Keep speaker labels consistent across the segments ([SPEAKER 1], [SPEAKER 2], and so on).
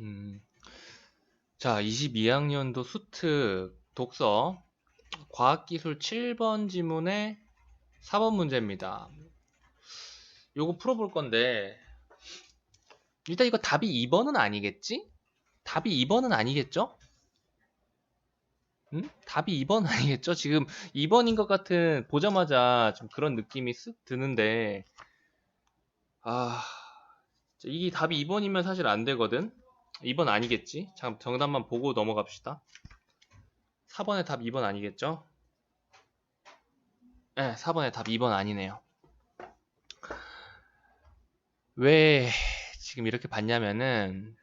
[SPEAKER 1] 음. 자, 22학년도 수특 독서 과학기술 7번 지문의 4번 문제입니다. 요거 풀어볼 건데 일단 이거 답이 2번은 아니겠지? 답이 2번은 아니겠죠? 응? 답이 2번 아니겠죠? 지금 2번인 것 같은 보자마자 좀 그런 느낌이 쓱 드는데 아 이게 답이 2번이면 사실 안 되거든 2번 아니겠지? 잠깐 정답만 보고 넘어갑시다 4번의 답 2번 아니겠죠? 네 4번의 답 2번 아니네요 왜 지금 이렇게 봤냐면은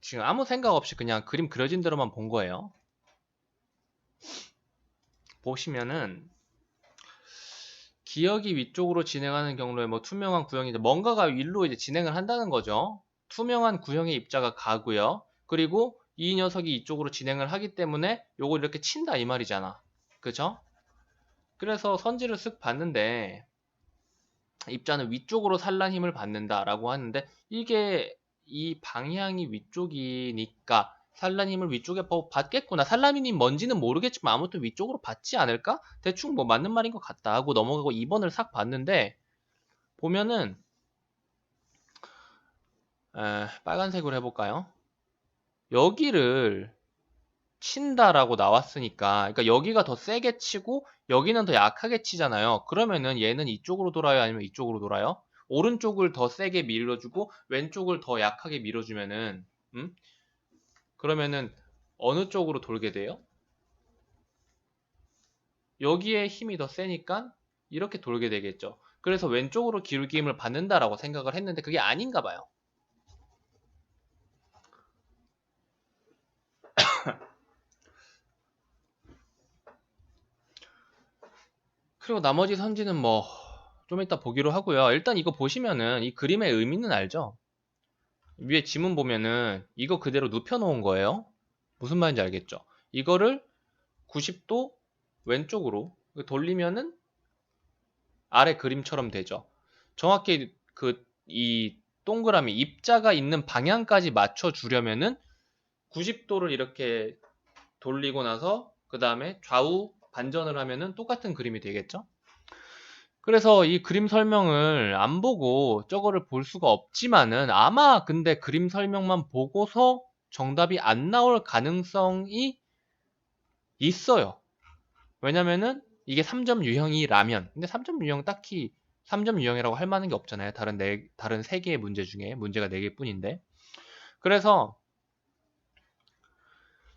[SPEAKER 1] 지금 아무 생각 없이 그냥 그림 그려진 대로만 본 거예요 보시면은 기억이 위쪽으로 진행하는 경우에 뭐 투명한 구형이 뭔가가 위로 이제 진행을 한다는 거죠. 투명한 구형의 입자가 가고요. 그리고 이 녀석이 이쪽으로 진행을 하기 때문에 요걸 이렇게 친다 이 말이잖아. 그죠? 그래서 선지를 쓱 봤는데 입자는 위쪽으로 산란 힘을 받는다라고 하는데 이게 이 방향이 위쪽이니까 산란 힘을 위쪽에 받겠구나. 산란힘이 뭔지는 모르겠지만 아무튼 위쪽으로 받지 않을까? 대충 뭐 맞는 말인 것 같다 하고 넘어가고 2번을 싹 봤는데 보면은 에, 빨간색으로 해볼까요? 여기를 친다라고 나왔으니까 그러니까 여기가 더 세게 치고 여기는 더 약하게 치잖아요. 그러면은 얘는 이쪽으로 돌아요? 아니면 이쪽으로 돌아요? 오른쪽을 더 세게 밀어주고 왼쪽을 더 약하게 밀어주면은 음? 그러면은 어느 쪽으로 돌게 돼요? 여기에 힘이 더 세니까 이렇게 돌게 되겠죠. 그래서 왼쪽으로 기울기임을 받는다라고 생각을 했는데 그게 아닌가 봐요. 그리고 나머지 선지는 뭐 좀 이따 보기로 하고요. 일단 이거 보시면은 이 그림의 의미는 알죠? 위에 지문 보면은 이거 그대로 눕혀 놓은 거예요. 무슨 말인지 알겠죠? 이거를 90도 왼쪽으로 돌리면은 아래 그림처럼 되죠. 정확히 그 이 동그라미 입자가 있는 방향까지 맞춰 주려면은 90도를 이렇게 돌리고 나서 그 다음에 좌우 반전을 하면은 똑같은 그림이 되겠죠. 그래서 이 그림 설명을 안 보고 저거를 볼 수가 없지만은 아마 근데 그림 설명만 보고서 정답이 안 나올 가능성이 있어요. 왜냐면은 이게 3점 유형이라면 근데 3점 유형 딱히 3점 유형이라고 할 만한 게 없잖아요. 다른 네 다른 세 개의 문제 중에 문제가 네 개뿐인데. 그래서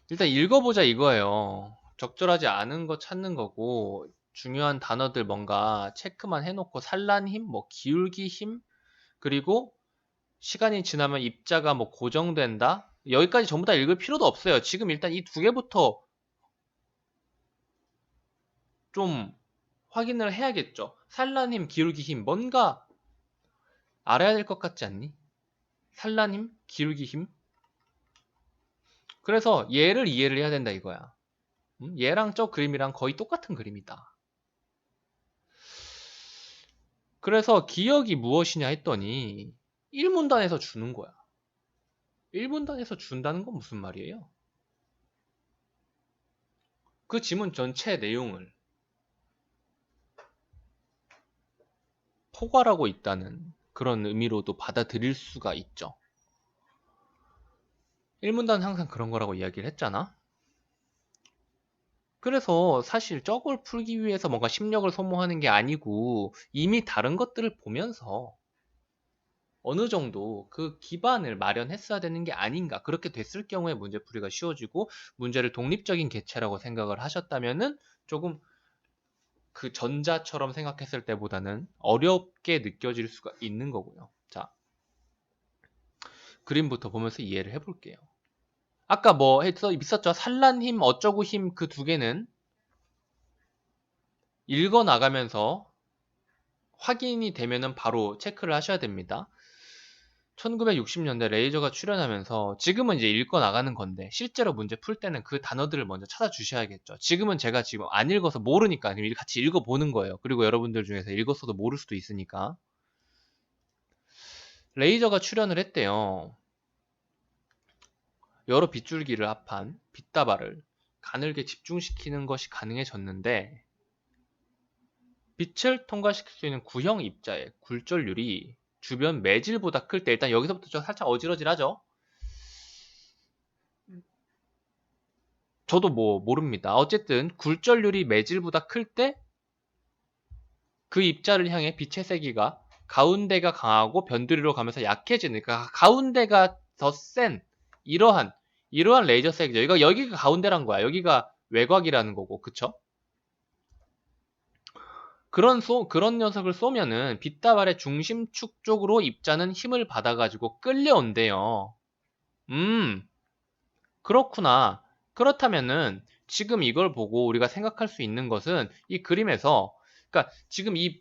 [SPEAKER 1] 일단 읽어보자 이거예요. 적절하지 않은 거 찾는 거고 중요한 단어들 뭔가 체크만 해놓고 산란 힘, 뭐 기울기 힘, 그리고 시간이 지나면 입자가 뭐 고정된다. 여기까지 전부 다 읽을 필요도 없어요. 지금 일단 이 두 개부터 좀 확인을 해야겠죠. 산란 힘, 기울기 힘, 뭔가 알아야 될 것 같지 않니? 산란 힘, 기울기 힘. 그래서 얘를 이해를 해야 된다 이거야. 음? 얘랑 저 그림이랑 거의 똑같은 그림이다. 그래서 기억이 무엇이냐 했더니 1문단에서 주는 거야. 1문단에서 준다는 건 무슨 말이에요? 그 지문 전체 내용을 포괄하고 있다는 그런 의미로도 받아들일 수가 있죠. 1문단은 항상 그런 거라고 이야기를 했잖아. 그래서 사실 저걸 풀기 위해서 뭔가 심력을 소모하는 게 아니고 이미 다른 것들을 보면서 어느 정도 그 기반을 마련했어야 되는 게 아닌가. 그렇게 됐을 경우에 문제풀이가 쉬워지고 문제를 독립적인 개체라고 생각을 하셨다면은 조금 그 전자처럼 생각했을 때보다는 어렵게 느껴질 수가 있는 거고요. 자, 그림부터 보면서 이해를 해볼게요. 아까 뭐 해서 있었죠. 산란 힘, 어쩌고 힘 그 두 개는 읽어 나가면서 확인이 되면은 바로 체크를 하셔야 됩니다. 1960년대 레이저가 출현하면서 지금은 이제 읽어 나가는 건데 실제로 문제 풀 때는 그 단어들을 먼저 찾아주셔야겠죠. 지금은 제가 지금 안 읽어서 모르니까 같이 읽어보는 거예요. 그리고 여러분들 중에서 읽었어도 모를 수도 있으니까. 레이저가 출현을 했대요. 여러 빗줄기를 합한 빛다발을 가늘게 집중시키는 것이 가능해졌는데 빛을 통과시킬 수 있는 구형 입자의 굴절률이 주변 매질보다 클 때 일단 여기서부터 좀 살짝 어지러지하죠. 저도 뭐 모릅니다. 어쨌든 굴절률이 매질보다 클 때 그 입자를 향해 빛의 세기가 가운데가 강하고 변두리로 가면서 약해지니까 가운데가 더 센 이러한 이러한 레이저 세기죠. 이거 여기가 가운데란 거야. 여기가 외곽이라는 거고, 그쵸? 그런 쏘, 그런 녀석을 쏘면은 빛다발의 중심축 쪽으로 입자는 힘을 받아가지고 끌려온대요. 음, 그렇구나. 그렇다면은 지금 이걸 보고 우리가 생각할 수 있는 것은 이 그림에서, 그러니까 지금 이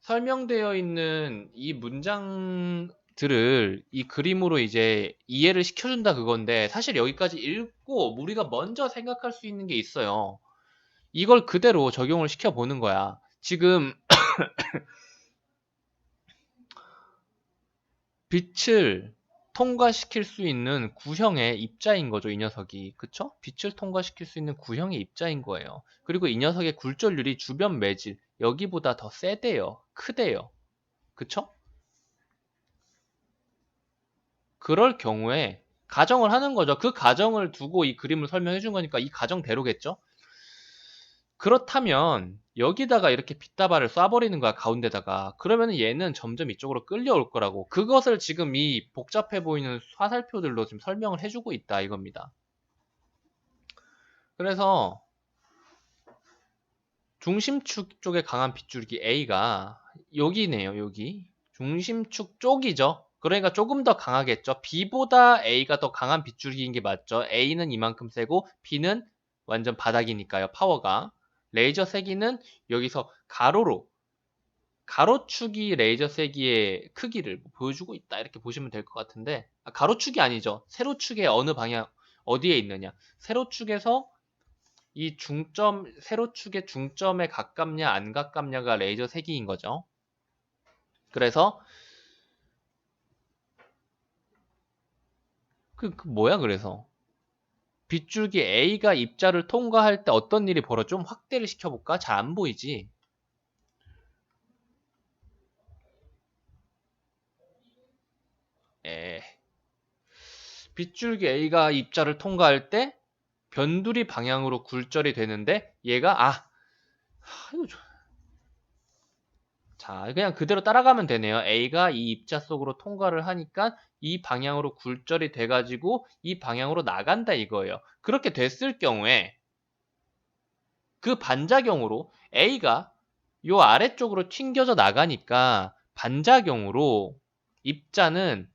[SPEAKER 1] 설명되어 있는 이 문장 들을 이 그림으로 이제 이해를 시켜준다 그건데 사실 여기까지 읽고 우리가 먼저 생각할 수 있는 게 있어요. 이걸 그대로 적용을 시켜보는 거야. 지금 빛을 통과시킬 수 있는 구형의 입자인 거죠, 이 녀석이. 그쵸? 빛을 통과시킬 수 있는 구형의 입자인 거예요. 그리고 이 녀석의 굴절률이 주변 매질, 여기보다 더 세대요. 크대요. 그쵸? 그럴 경우에 가정을 하는 거죠. 그 가정을 두고 이 그림을 설명해 준 거니까 이 가정대로겠죠? 그렇다면 여기다가 이렇게 빗다발을 쏴버리는 거야 가운데다가. 그러면 얘는 점점 이쪽으로 끌려올 거라고. 그것을 지금 이 복잡해 보이는 화살표들로 지금 설명을 해주고 있다 이겁니다. 그래서 중심축 쪽에 강한 빗줄기 A가 여기네요 여기. 중심축 쪽이죠 그러니까 조금 더 강하겠죠. B보다 A가 더 강한 빗줄기인 게 맞죠. A는 이만큼 세고 B는 완전 바닥이니까요 파워가. 레이저 세기는 여기서 가로로 가로축이 레이저 세기의 크기를 보여주고 있다. 이렇게 보시면 될 것 같은데 아, 가로축이 아니죠. 세로축의 어느 방향 어디에 있느냐. 세로축에서 이 중점 세로축의 중점에 가깝냐 안 가깝냐가 레이저 세기인 거죠. 그래서 그, 그 뭐야 그래서 빗줄기 A가 입자를 통과할 때 어떤 일이 벌어 좀 확대를 시켜볼까? 잘 안 보이지? 에. 빗줄기 A가 입자를 통과할 때 변두리 방향으로 굴절이 되는데 얘가 아, 하, 이거 좀... 자 그냥 그대로 따라가면 되네요. A가 이 입자 속으로 통과를 하니까 이 방향으로 굴절이 돼가지고 이 방향으로 나간다 이거예요. 그렇게 됐을 경우에 그 반작용으로 A가 요 아래쪽으로 튕겨져 나가니까 반작용으로 입자는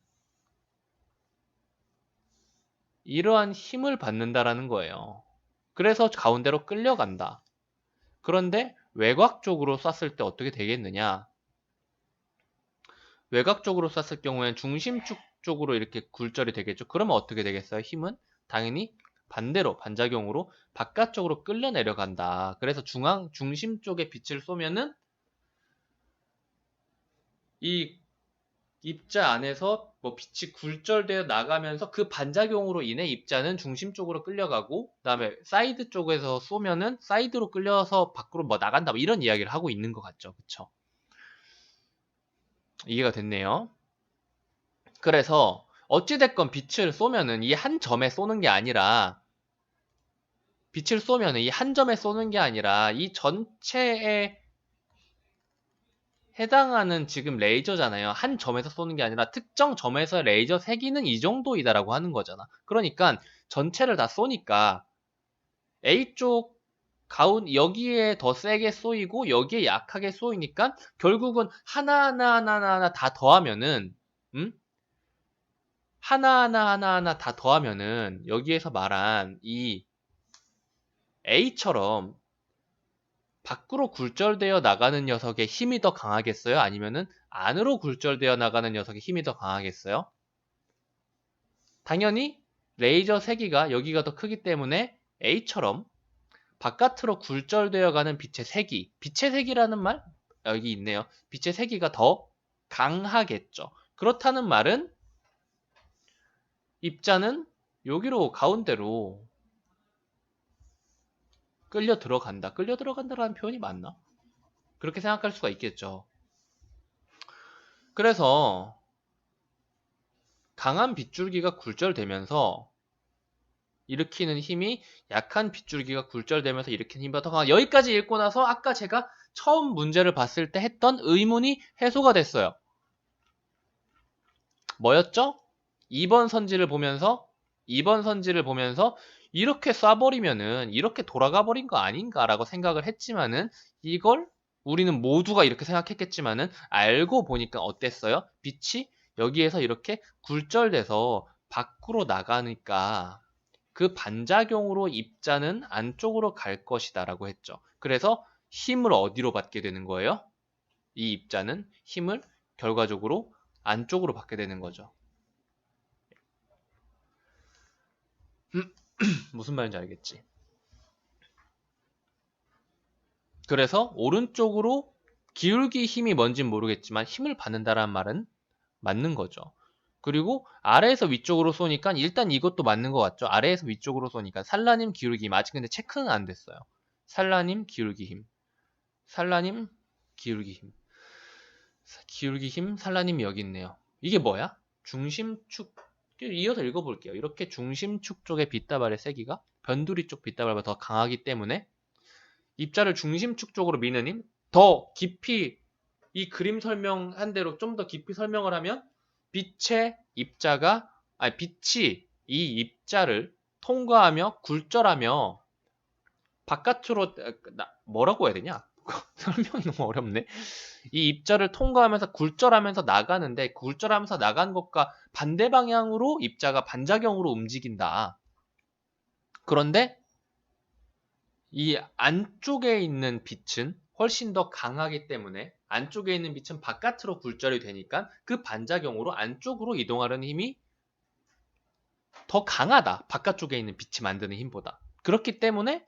[SPEAKER 1] 이러한 힘을 받는다라는 거예요. 그래서 가운데로 끌려간다. 그런데 외곽 쪽으로 쐈을 때 어떻게 되겠느냐? 외곽 쪽으로 쐈을 경우에는 중심축 쪽으로 이렇게 굴절이 되겠죠. 그러면 어떻게 되겠어요? 힘은 당연히 반대로 반작용으로 바깥쪽으로 끌려 내려간다. 그래서 중앙 중심 쪽에 빛을 쏘면은 이 입자 안에서 뭐 빛이 굴절되어 나가면서 그 반작용으로 인해 입자는 중심 쪽으로 끌려가고 그다음에 사이드 쪽에서 쏘면은 사이드로 끌려서 밖으로 뭐 나간다 뭐 이런 이야기를 하고 있는 것 같죠. 그쵸? 이해가 됐네요. 그래서 어찌됐건 빛을 쏘면은 이 한 점에 쏘는 게 아니라 빛을 쏘면은 이 한 점에 쏘는 게 아니라 이 전체에 해당하는 지금 레이저잖아요. 한 점에서 쏘는 게 아니라 특정 점에서 레이저 세기는 이 정도이다라고 하는 거잖아. 그러니까 전체를 다 쏘니까 A쪽 가운 여기에 더 세게 쏘이고 여기에 약하게 쏘이니까 결국은 하나하나 하나하나 다 더하면은 음? 하나하나 하나하나 다 더하면은 여기에서 말한 이 A처럼 밖으로 굴절되어 나가는 녀석의 힘이 더 강하겠어요? 아니면은 안으로 굴절되어 나가는 녀석의 힘이 더 강하겠어요? 당연히 레이저 세기가 여기가 더 크기 때문에 A처럼 바깥으로 굴절되어 가는 빛의 세기, 빛의 세기라는 말 여기 있네요. 빛의 세기가 더 강하겠죠. 그렇다는 말은 입자는 여기로 가운데로 끌려 들어간다. 끌려 들어간다라는 표현이 맞나? 그렇게 생각할 수가 있겠죠. 그래서 강한 빗줄기가 굴절되면서 일으키는 힘이 약한 빗줄기가 굴절되면서 일으키는 힘보다 더 강한 여기까지 읽고 나서 아까 제가 처음 문제를 봤을 때 했던 의문이 해소가 됐어요. 뭐였죠? 2번 선지를 보면서 2번 선지를 보면서 이렇게 쏴버리면은 이렇게 돌아가 버린 거 아닌가라고 생각을 했지만은 이걸 우리는 모두가 이렇게 생각했겠지만은 알고 보니까 어땠어요? 빛이 여기에서 이렇게 굴절돼서 밖으로 나가니까 그 반작용으로 입자는 안쪽으로 갈 것이다라고 했죠. 그래서 힘을 어디로 받게 되는 거예요? 이 입자는 힘을 결과적으로 안쪽으로 받게 되는 거죠. 무슨 말인지 알겠지? 그래서 오른쪽으로 기울기 힘이 뭔진 모르겠지만 힘을 받는다라는 말은 맞는 거죠. 그리고 아래에서 위쪽으로 쏘니까 일단 이것도 맞는 것 같죠. 아래에서 위쪽으로 쏘니까 산라님 기울기 힘 아직 근데 체크는 안 됐어요. 산라님 기울기 힘 산라님 기울기 힘 기울기 힘 산라님 여기 있네요. 이게 뭐야? 중심축 이어서 읽어볼게요. 이렇게 중심축 쪽의 빗다발의 세기가 변두리 쪽 빗다발보다 더 강하기 때문에 입자를 중심축 쪽으로 미는 힘, 더 깊이 이 그림 설명한 대로 좀 더 깊이 설명을 하면 빛의 입자가 아니 빛이 이 입자를 통과하며 굴절하며 바깥으로 뭐라고 해야 되냐? 설명이 너무 어렵네. 이 입자를 통과하면서 굴절하면서 나가는데 굴절하면서 나간 것과 반대 방향으로 입자가 반작용으로 움직인다. 그런데 이 안쪽에 있는 빛은 훨씬 더 강하기 때문에 안쪽에 있는 빛은 바깥으로 굴절이 되니까 그 반작용으로 안쪽으로 이동하려는 힘이 더 강하다. 바깥쪽에 있는 빛이 만드는 힘보다. 그렇기 때문에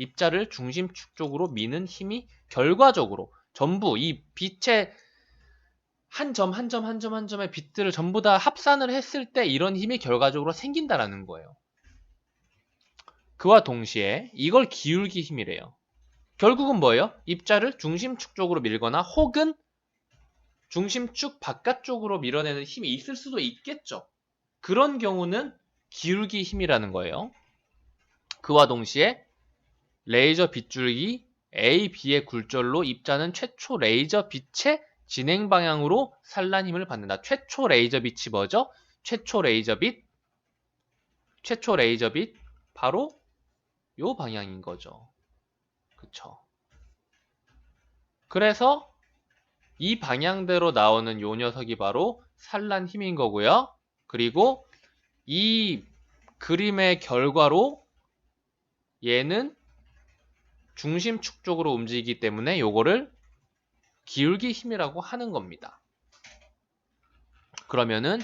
[SPEAKER 1] 입자를 중심축 쪽으로 미는 힘이 결과적으로 전부 이 빛의 한 점 한 점 한 점 한 점의 빛들을 전부 다 합산을 했을 때 이런 힘이 결과적으로 생긴다라는 거예요. 그와 동시에 이걸 기울기 힘이래요. 결국은 뭐예요? 입자를 중심축 쪽으로 밀거나 혹은 중심축 바깥쪽으로 밀어내는 힘이 있을 수도 있겠죠. 그런 경우는 기울기 힘이라는 거예요. 그와 동시에 레이저 빗줄기 A, B의 굴절로 입자는 최초 레이저 빛의 진행 방향으로 산란 힘을 받는다. 최초 레이저 빛이 뭐죠? 최초 레이저 빛, 최초 레이저 빛 바로 요 방향인 거죠. 그쵸? 그래서 이 방향대로 나오는 요 녀석이 바로 산란 힘인 거고요. 그리고 이 그림의 결과로 얘는 중심축 쪽으로 움직이기 때문에 요거를 기울기 힘이라고 하는 겁니다. 그러면은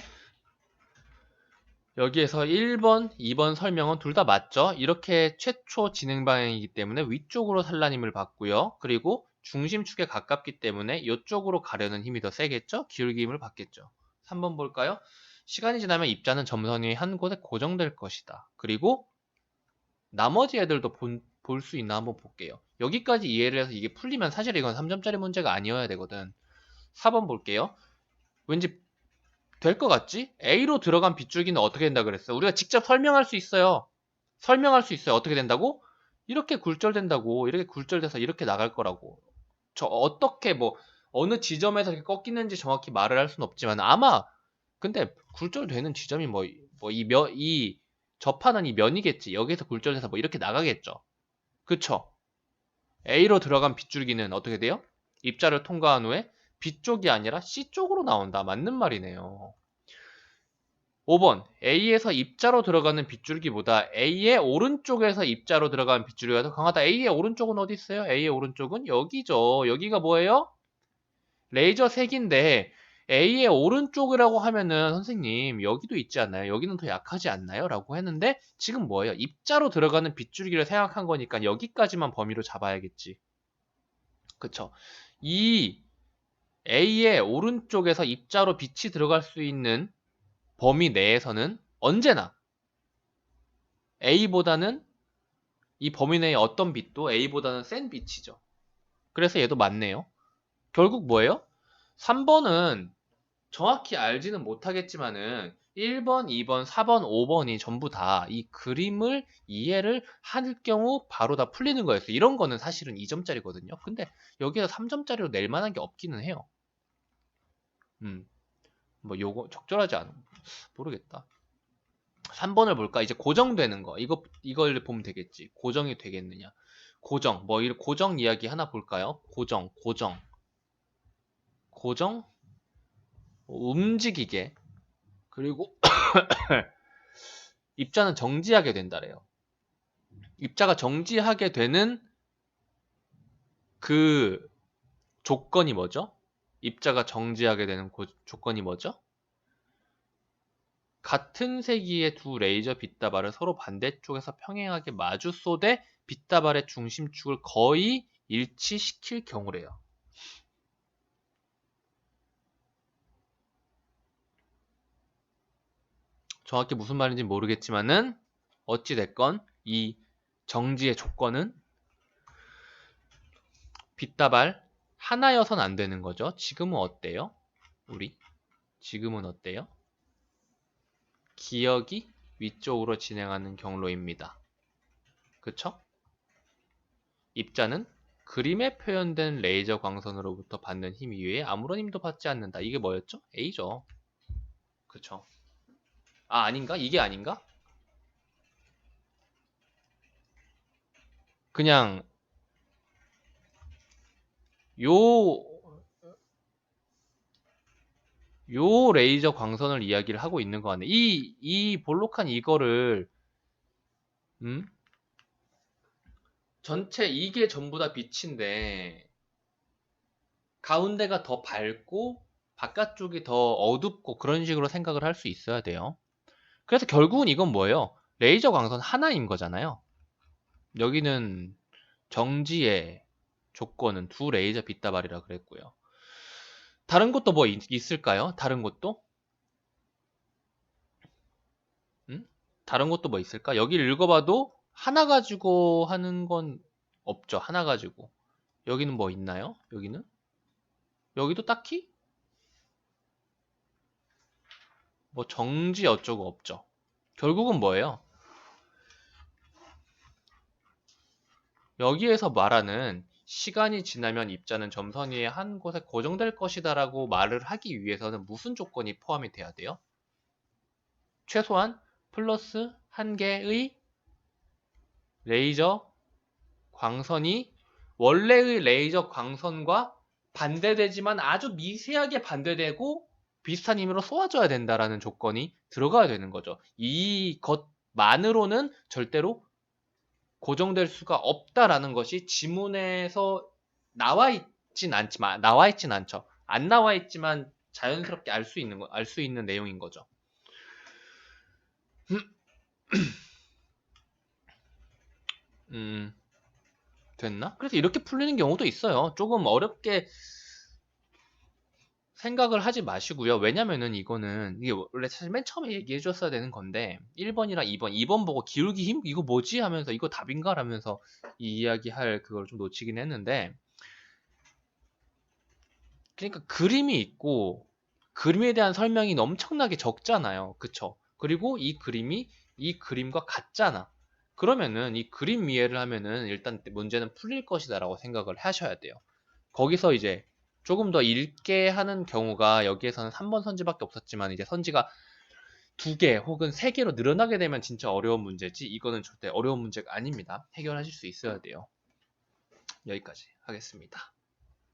[SPEAKER 1] 여기에서 1번, 2번 설명은 둘 다 맞죠? 이렇게 최초 진행 방향이기 때문에 위쪽으로 산란힘을 받고요. 그리고 중심축에 가깝기 때문에 이쪽으로 가려는 힘이 더 세겠죠? 기울기 힘을 받겠죠. 3번 볼까요? 시간이 지나면 입자는 점선이 한 곳에 고정될 것이다. 그리고 나머지 애들도 본, 볼 수 있나 한번 볼게요. 여기까지 이해를 해서 이게 풀리면 사실 이건 3점짜리 문제가 아니어야 되거든. 4번 볼게요. 왠지 될 것 같지? A로 들어간 빗줄기는 어떻게 된다 그랬어? 우리가 직접 설명할 수 있어요. 설명할 수 있어요. 어떻게 된다고? 이렇게 굴절된다고. 이렇게 굴절돼서 이렇게 나갈 거라고. 저 어떻게 뭐 어느 지점에서 꺾이는지 정확히 말을 할 수는 없지만 아마 근데 굴절되는 지점이 뭐 뭐이몇이 접하는 이 면이겠지. 여기서 굴절돼서 뭐 이렇게 나가겠죠. 그쵸? A로 들어간 빗줄기는 어떻게 돼요? 입자를 통과한 후에 B 쪽이 아니라 C 쪽으로 나온다. 맞는 말이네요. 5번 A에서 입자로 들어가는 빗줄기보다 A의 오른쪽에서 입자로 들어가는 빗줄기가 더 강하다. A의 오른쪽은 어디 있어요? A의 오른쪽은 여기죠. 여기가 뭐예요? 레이저 색인데 A의 오른쪽이라고 하면은 선생님 여기도 있지 않나요? 여기는 더 약하지 않나요? 라고 했는데 지금 뭐예요? 입자로 들어가는 빗줄기를 생각한 거니까 여기까지만 범위로 잡아야겠지. 그쵸? 이 A의 오른쪽에서 입자로 빛이 들어갈 수 있는 범위 내에서는 언제나 A보다는 이 범위 내의 어떤 빛도 A보다는 센 빛이죠. 그래서 얘도 맞네요. 결국 뭐예요? 3번은 정확히 알지는 못하겠지만은 1번, 2번, 4번, 5번이 전부 다 이 그림을 이해를 할 경우 바로 다 풀리는 거였어요. 이런 거는 사실은 2점짜리거든요. 근데 여기서 3점짜리로 낼 만한 게 없기는 해요. 음. 뭐 요거 적절하지 않아. 모르겠다. 3번을 볼까? 이제 고정되는 거. 이거 이걸 보면 되겠지. 고정이 되겠느냐? 고정. 뭐 이런 고정 이야기 하나 볼까요? 고정, 고정. 고정 움직이게 그리고 입자는 정지하게 된다래요. 입자가 정지하게 되는 그 조건이 뭐죠? 입자가 정지하게 되는 고- 조건이 뭐죠? 같은 세기의 두 레이저 빗다발을 서로 반대쪽에서 평행하게 마주 쏘되 빗다발의 중심축을 거의 일치시킬 경우래요. 정확히 무슨 말인지 모르겠지만은 어찌됐건 이 정지의 조건은 빗다발 하나여선 안 되는 거죠. 지금은 어때요? 우리 지금은 어때요? 기억이 위쪽으로 진행하는 경로입니다. 그쵸? 입자는 그림에 표현된 레이저 광선으로부터 받는 힘 이외에 아무런 힘도 받지 않는다. 이게 뭐였죠? A죠. 그쵸? 아, 아닌가? 이게 아닌가? 그냥 요, 요 레이저 광선을 이야기를 하고 있는 거 같네. 이, 이 볼록한 이거를, 음? 전체 이게 전부 다 빛인데, 가운데가 더 밝고, 바깥쪽이 더 어둡고, 그런 식으로 생각을 할 수 있어야 돼요. 그래서 결국은 이건 뭐예요? 레이저 광선 하나인 거잖아요. 여기는 정지의 조건은 두 레이저 빗다발이라 그랬고요. 다른 것도 뭐 있, 있을까요? 다른 것도? 음? 다른 것도 뭐 있을까? 여기를 읽어봐도 하나 가지고 하는 건 없죠. 하나 가지고. 여기는 뭐 있나요? 여기는? 여기도 딱히? 뭐 정지 어쩌고 없죠. 결국은 뭐예요? 여기에서 말하는 시간이 지나면 입자는 점선 위의 한 곳에 고정될 것이다 라고 말을 하기 위해서는 무슨 조건이 포함이 돼야 돼요? 최소한 플러스 한 개의 레이저 광선이 원래의 레이저 광선과 반대되지만 아주 미세하게 반대되고 비슷한 힘으로 쏘아줘야 된다라는 조건이 들어가야 되는 거죠. 이 것만으로는 절대로 고정될 수가 없다라는 것이 지문에서 나와 있진 않지만 나와 있진 않죠. 안 나와 있지만 자연스럽게 알 수 있는 거, 알수 있는 내용인 거죠. 음, 됐나? 그래서 이렇게 풀리는 경우도 있어요. 조금 어렵게 생각을 하지 마시고요. 왜냐면은 이거는 이게 원래 사실 맨 처음에 얘기해 줬어야 되는 건데 1번이랑 2번, 2번 보고 기울기 힘 이거 뭐지 하면서 이거 답인가 라면서 이 이야기할 그걸 좀 놓치긴 했는데 그러니까 그림이 있고 그림에 대한 설명이 엄청나게 적잖아요. 그쵸? 그리고 이 그림이 이 그림과 같잖아. 그러면은 이 그림 이해를 하면은 일단 문제는 풀릴 것이다라고 생각을 하셔야 돼요. 거기서 이제 조금 더 읽게 하는 경우가 여기에서는 3번 선지밖에 없었지만 이제 선지가 두 개 혹은 세 개로 늘어나게 되면 진짜 어려운 문제지 이거는 절대 어려운 문제가 아닙니다. 해결하실 수 있어야 돼요. 여기까지 하겠습니다.